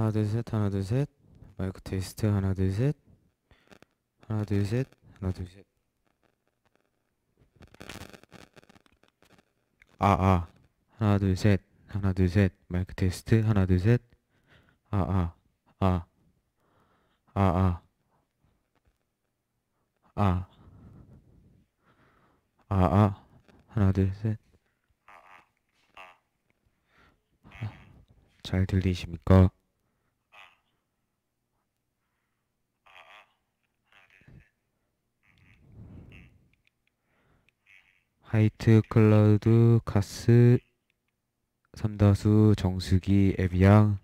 하나 둘 셋 하나 둘 셋. 마이크 테스트 하나 둘 셋. 하나 둘 셋 하나 둘 셋. 아아. 하나 둘 셋 하나 둘 셋. 마이크 테스트 하나 둘 셋. 아아. 아. 아아. 아. 아아. 하나 둘 셋 잘 들리십니까? 하이트 클라우드 카스 삼다수 정수기 에비앙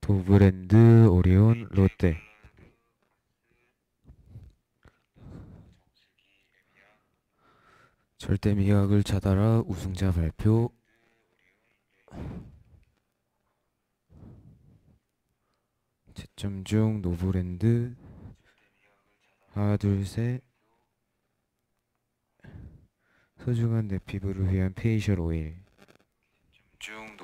도브랜드 오리온 롯데. 절대 미각을 찾아라. 우승자 발표. 채점 중 노브랜드. 하나 둘셋 소중한 내 피부를 위한 페이셜 오일. 집중